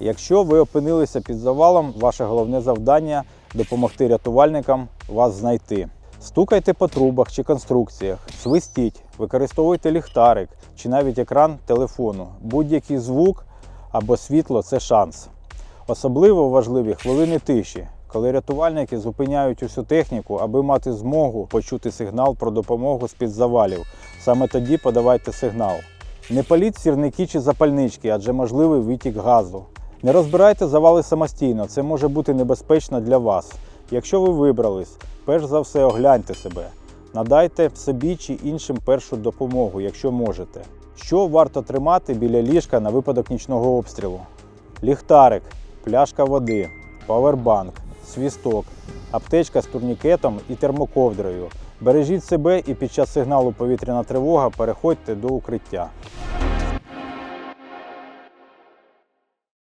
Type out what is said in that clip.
Якщо ви опинилися під завалом, ваше головне завдання допомогти рятувальникам вас знайти. Стукайте по трубах чи конструкціях, свистіть, використовуйте ліхтарик чи навіть екран телефону. Будь-який звук або світло це шанс. Особливо важливі хвилини тиші, коли рятувальники зупиняють усю техніку, аби мати змогу почути сигнал про допомогу з-під завалів. Саме тоді подавайте сигнал. Не паліть сірники чи запальнички, адже можливий витік газу. Не розбирайте завали самостійно, це може бути небезпечно для вас. Якщо ви вибрались, перш за все огляньте себе. Надайте собі чи іншим першу допомогу, якщо можете. Що варто тримати біля ліжка на випадок нічного обстрілу? Ліхтарик, пляшка води, павербанк, свісток, аптечка з турнікетом і термоковдрою. Бережіть себе і під час сигналу повітряна тривога переходьте до укриття.